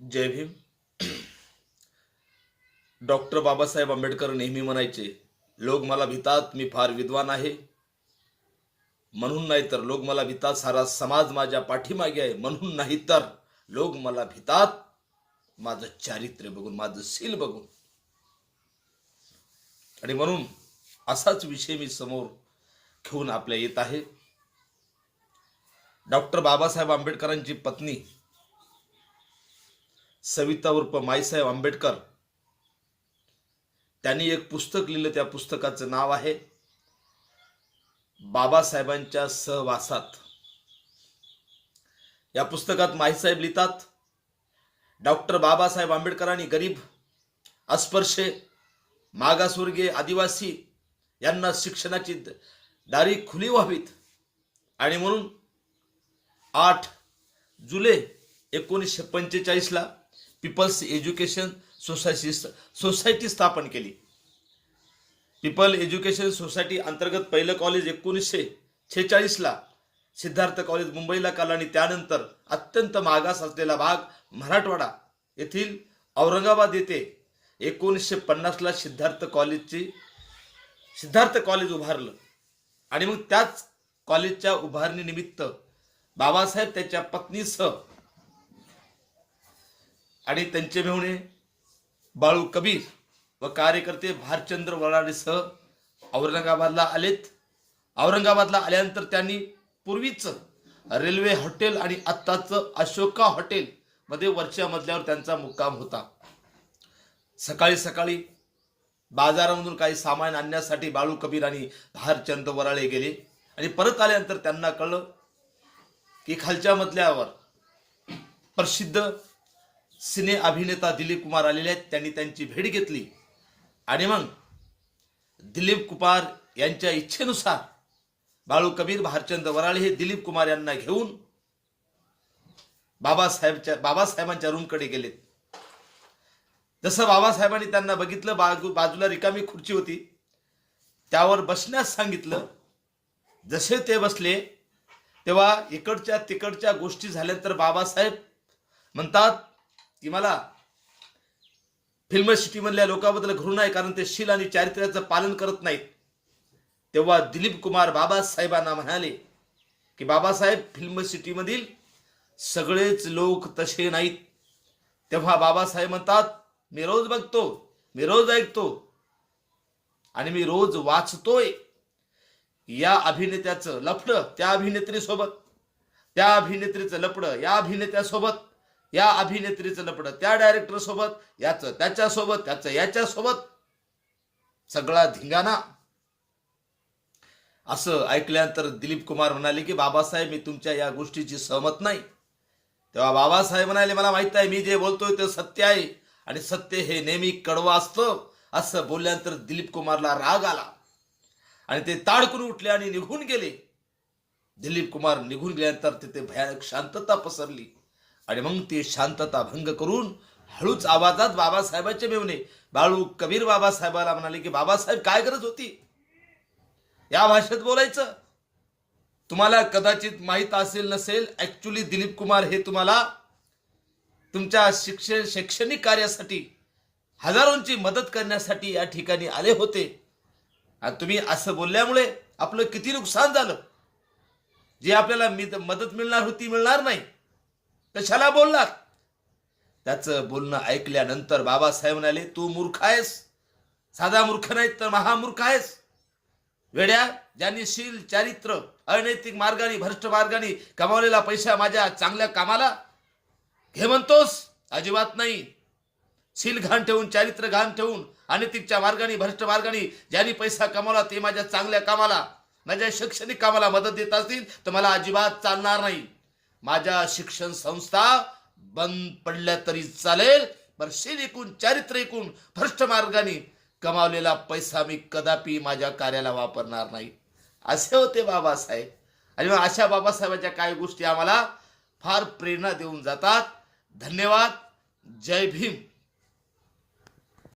जय Bhim. Doctor Babasaheb Ambedkar नेहमी म्हणायचे लोक मला भितात मी फार विद्वान आहे. म्हणून नाही तर लोक मला भितात सारा समाज माझ्या पाठीमागे आहे. म्हणून नाही तर लोक मला भितात. माझं चारित्र्य बघून माझं सील बघून. आणि म्हणून असाच विषय मी समोर घेऊन आपल्या येत आहे. डॉक्टर बाबासाहेब आंबेडकरांची पत्नी सविता उर्फ माईसाहेब आंबेडकर. त्यांनी एक पुस्तक लिहिलं त्या पुस्तकाचं नाव आहे बाबासाहेबांच्या सहवासात. या पुस्तकात माईसाहेब लिहितात डॉक्टर बाबासाहेब आंबेडकरांनी गरीब अस्पर्शे मागासवर्गीय आदिवासी यांना शिक्षणाची दारी खुली व्हावीत. आणि म्हणून आठ जुलै एकोणीसशे पंचेचाळीसला पीपल्स एज्युकेशन सोसायटी सोसायटी स्थापन केली. पीपल एज्युकेशन सोसायटी अंतर्गत पहिलं कॉलेज एकोणीसशे छेचाळीसला सिद्धार्थ कॉलेज मुंबईला काल आणि त्यानंतर अत्यंत मागास असलेला भाग मराठवाडा येथील औरंगाबाद येथे एकोणीसशे पन्नासला सिद्धार्थ कॉलेजची सिद्धार्थ कॉलेज उभारलं. आणि मग त्याच कॉलेजच्या उभारणीनिमित्त बाबासाहेब त्याच्या पत्नीसह आणि त्यांचे मेहुणे बाळू कबीर व कार्यकर्ते भारचंद्र वराडेसह औरंगाबादला आलेत. औरंगाबादला आल्यानंतर त्यांनी पूर्वीचं रेल्वे हॉटेल आणि आत्ताचं अशोका हॉटेलमध्ये वरच्या मजल्यावर त्यांचा मुक्काम होता. सकाळी सकाळी बाजारामधून काही सामान आणण्यासाठी बाळू कबीर आणि भारचंद्र वराळे गेले आणि परत आल्यानंतर त्यांना कळलं की खालच्या मजल्यावर प्रसिद्ध सिने अभिनेता दिलीप कुमार आलेले आहेत. त्यांनी त्यांची भेट घेतली. आणि मग दिलीप कुमार यांच्या इच्छेनुसार बाळू कबीर भारचंद वराळे हे दिलीप कुमार यांना घेऊन बाबासाहेबच्या बाबासाहेबांच्या रूमकडे गेलेत. जसं बाबासाहेबांनी त्यांना बघितलं बाजू बाजूला रिकामी खुर्ची होती. त्यावर बसण्यास सांगितलं. जसे ते बसले तेव्हा इकडच्या तिकडच्या गोष्टी झाल्या तर बाबासाहेब म्हणतात की मला फिल्म सिटीमधल्या लोकांबद्दल घृण आहे कारण ते शील आणि चारित्र्याचं पालन करत नाहीत. तेव्हा दिलीप कुमार बाबासाहेबांना म्हणाले की बाबासाहेब फिल्म सिटीमधील सगळेच लोक तसे नाहीत. तेव्हा बाबासाहेब म्हणतात मी रोज बघतो मी रोज ऐकतो आणि मी रोज वाचतोय. या अभिनेत्याचं लफडं त्या अभिनेत्रीसोबत त्या अभिनेत्रीचं लपडं या अभिनेत्यासोबत या अभिनेत्रीचं लपडं त्या डायरेक्टर सोबत याचं त्याच्यासोबत त्याचं याच्यासोबत. सगळा धिंगाणा. असं ऐकल्यानंतर दिलीप कुमार म्हणाले की बाबासाहेब मी तुमच्या या गोष्टीची सहमत नाही. तेव्हा बाबासाहेब म्हणाले मला माहीत आहे मी जे बोलतोय ते सत्य आहे आणि सत्य हे नेहमी कडवं असतं. असं बोलल्यानंतर दिलीप कुमारला राग आला. आणि ते ताडकून उठले आणि निघून गेले. दिलीप कुमार निघून गेल्यानंतर तिथे भयानक शांतता पसरली. आणि मग ती शांतता भंग करून हळूच आवाजात बाबासाहेबांचे मेवणे. बाळू कबीर बाबासाहेबाला म्हणाले की बाबासाहेब काय गरज होती? या भाषेत बोलायचं? तुम्हाला कदाचित माहीत असेल नसेल ऍक्च्युली दिलीप कुमार हे तुम्हाला तुमच्या शिक्षण शैक्षणिक कार्यासाठी हजारोंची मदत करण्यासाठी या ठिकाणी आले होते. आणि तुम्ही असं बोलल्यामुळे आपलं किती नुकसान झालं. जे आपल्याला मदत मिळणार होती मिळणार नाही. कशाला बोललात त्याचं बोलणं ऐकल्यानंतर बाबासाहेब म्हणाले तू मूर्ख आहेस. साधा मूर्ख नाही तर महामूर्ख आहेस. वेड्या ज्यांनी शील चारित्र अनैतिक मार्गाने भ्रष्ट मार्गाने कमावलेला पैसा माझ्या चांगल्या कामाला घे म्हणतोस. अजिबात नाही. शील घाण ठेवून चारित्र्य घाण ठेवून अनैतिकच्या मार्गाने भ्रष्ट मार्गाने ज्यांनी पैसा कमावला ते माझ्या चांगल्या कामाला माझ्या शैक्षणिक कामाला मदत देत असतील तर मला अजिबात चालणार नाही. माझ्या शिक्षण संस्था बंद पडल्या तरी चालेल पण एकूण चारित्र्य एकूण भ्रष्ट मार्गाने कमावलेला पैसा मी कदापि माझ्या कार्याला वापरणार नाही. असे होते बाबासाहेब. आणि मग अशा बाबासाहेबांच्या काही गोष्टी आम्हाला फार प्रेरणा देऊन जातात. धन्यवाद. जय भीम.